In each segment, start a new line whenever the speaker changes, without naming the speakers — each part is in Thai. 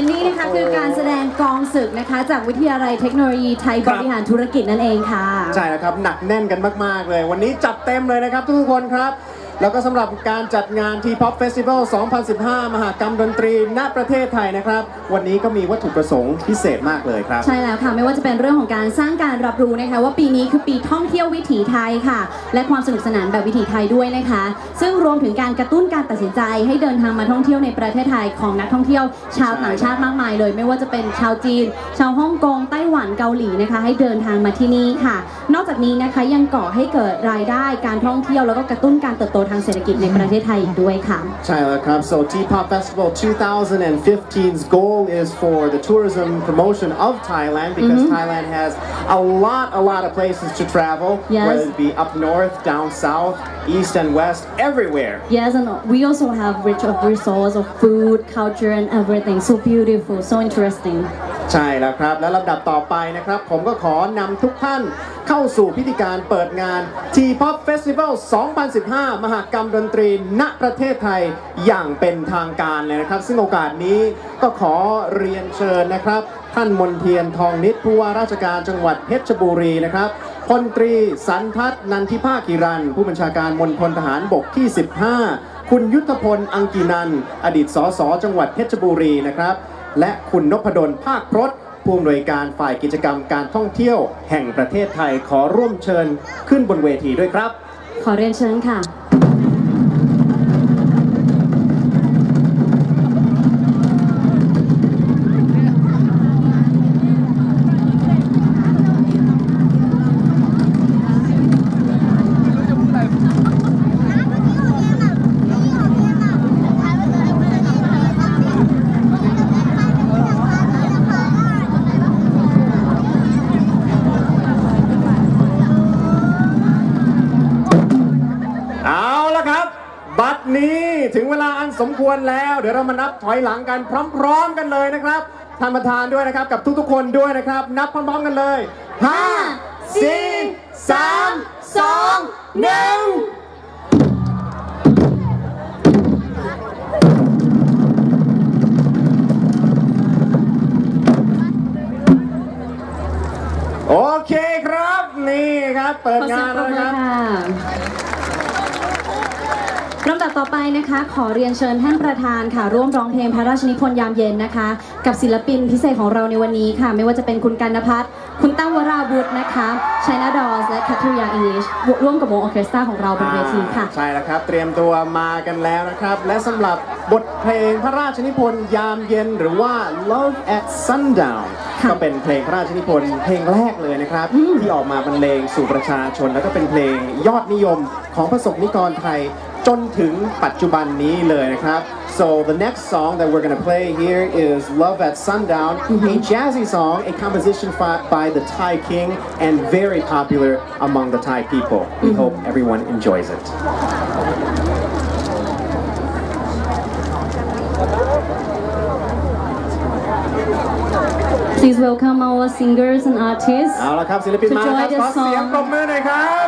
และนี่นะคะคือการแสดงกองศึกนะคะ จากวิทยาลัยเทคโนโลยีไทย
บ
บริหารธุรกิจนั่นเองค่ะ
ใช่แล้วครับ หนักแน่นกันมาก ๆ เลย วันนี้จัดเต็มเลยนะครับทุกคนครับ แล้วก็สำหรับการจัดงาน T-POP Festival 2015 มหากรรมดนตรีณประเทศไทยนะครับ วันนี้ก็มีวัตถุประสงค์พิเศษมากเลยครับ
ใช่แล้วค่ะไม่ว่าจะเป็นเรื่องของการสร้างการรับรู้นะคะ ว่าปีนี้คือปีท่องเที่ยววิถีไทยค่ะ และความสนุกสนานแบบวิถีไทยด้วยนะคะ ซึ่งรวมถึงการกระตุ้นการตัดสินใจ ให้เดินทางมาท่องเที่ยวในประเทศไทยของนักท่องเที่ยวชาวต่างชาติมากมายเลย ไม่ว่าจะเป็นชาวจีน ชาวฮ่องกงไต้หวันเกาหลีนะคะ ให้เดินทางมาที่นี่ค่ะ นอกจากนี้นะคะยังก่อให้เกิดรายได้การท่องเที่ยวแล้วก็กระตุ้นการเติบโตทางเศรษฐกิจในประเทศไทยอีกด้วยค่ะ
ใช่แล้วครับ so T-POP Festival 2015's goal is for the tourism promotion of Thailand because Thailand has a lot a lot of places to travel
Yes.
whether it be up north down south east and west everywhere
Yes, and we also have rich of resource of food, culture, and everything. So beautiful, so interesting.
ใช่แล้วครับ และลำดับต่อไปนะครับ ผมก็ขอนำทุกท่านเข้าสู่พิธีการเปิดงาน T-POP Festival 2015 มหกรรมดนตรีณประเทศไทยอย่างเป็นทางการเลยนะครับ ซึ่งโอกาสนี้ก็ขอเรียนเชิญนะครับ ท่านมนเทียนทองนิดผู้ว่าราชการจังหวัดเพชรบุรีนะครับพลตรีสันทัศนันทิภาคิรัน ผู้บัญชาการมณฑลทหารบกที่ 15 คุณยุทธพลอังกีนัน อดีตสสจังหวัดเพชรบุรีนะครับ และคุณนพดลภาคพรตผู้อำนวยการฝ่ายกิจกรรมการท่องเที่ยว แห่งประเทศไทยขอร่วมเชิญขึ้นบนเวทีด้วยครับ
ขอเรียนเชิญค่ะ
เอาละครับ บัดนี้ถึงเวลาอัน สมควรแล้ว เดี๋ยวเรามานับถอยหลังกันพร้อม ๆ กันเลยนะครับท่านประธานด้วยนะครับกับทุกๆคนด้วยนะครับ นับพร้อมๆกันเลย 5 4 3 2 1โอเคครับ นี่ครับ เปิดงานแล้วครับ
ลำดับต่อไปนะคะ ขอเรียนเชิญท่านประธานค่ะ ร่วมร้องเพลงพระราชนิพนธ์ยามเย็นนะคะ กับศิลปินพิเศษของเราในวันนี้ค่ะ ไม่ว่าจะเป็นคุณกันนพัฒน์คุณตั้งวราวุฒินะคะชัยนาดอสและแคทริยาอิงลิชร่วมกับวงออร์เคสตราของเราบนเวทีค่ะ
ใช่แล้วครับ เตรียมตัวมากันแล้วนะครับ และสำหรับบทเพลงพระราชนิพนธ์ยามเย็นหรือว่า Love at Sundown
ค่ะ
ก็เป็นเพลงพระราชนิพนธ์เพลงแรกเลยนะครับ ที่ออกมาบรรเลงสู่ประชาชน แล้วก็เป็นเพลงยอดนิยมของประสบนิกรไทย จนถึงปัจจุบันนี้เลยนะครับ so the next song that we're gonna play here is Love at Sundown a jazzy song a composition fi- by the Thai King and very popular among the Thai people we hope everyone enjoys it
Please welcome our singers and artists
เอาละครับศิลปิน
To
มาแล้วครับ
join
ขอ
the song
เสียงปรบมือหน่อยครับ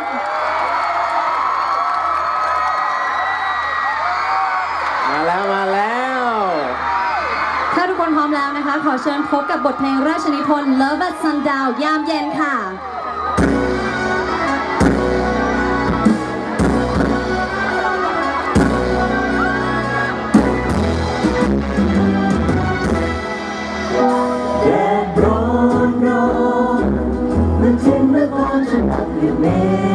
มาแล้วมาแล้ว
ถ้าทุกคนพร้อมแล้วนะคะ ขอเชิญพบกับบทเพลงราชนิพนธ์ Love at Sundown ยามเย็นค่ะ
แดดร้อนร้อนเมื่อทิ้งนครฉันอับด้วยเม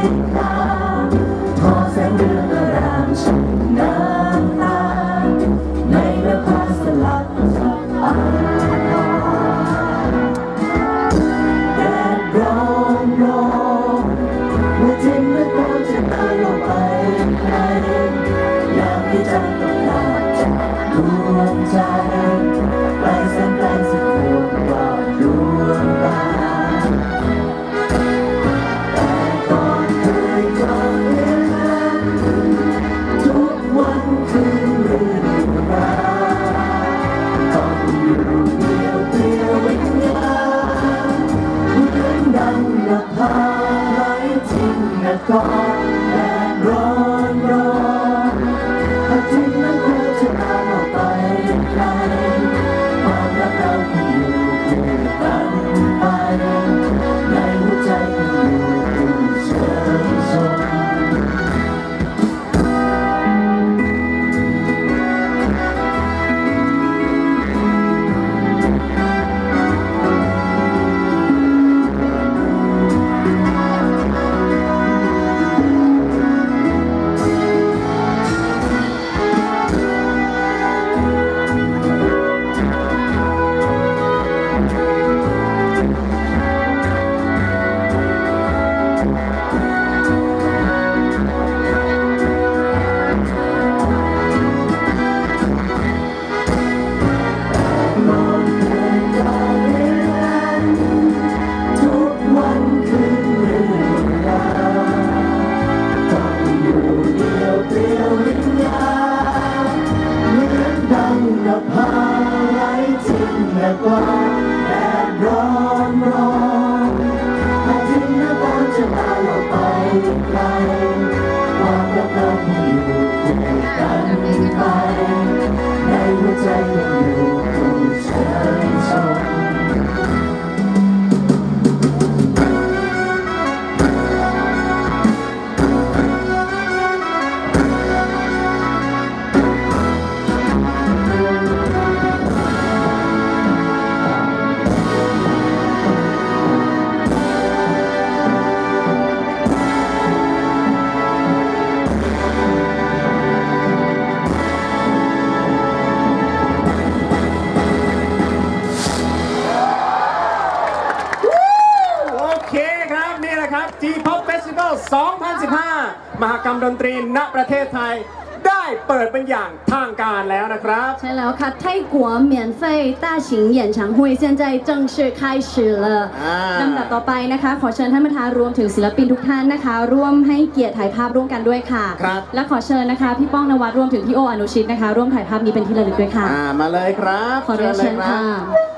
กันไปในหัวใจยังอยู่ตรงเชิทชม
นะครับ G-POP Festival 2015 มหกรรมดนตรีณประเทศไทย ได้เปิดเป็นอย่างทางการแล้วนะครับ
ใช่แล้วค่ะไทยกัวเหมียนเฟยต้าชิงเห
ยียนฉา
งหุยเซียนใจจังชื่ลำดับต่อไปนะคะ ขอเชิญท่านประธานรวมถึงศิลปินทุกท่านนะคะ ร่วมให้เกียรติถ่ายภาพร่วมกันด้วยค่ะ
ครับ
และขอเชิญนะคะ พี่ป้องนวัดรวมถึงพี่โออนุชิตนะคะ ร่วมถ่ายภาพนี้เป็นที่ระลึกด้วยค่ะ
มาเลยครับ
ขอเชิญค่ะ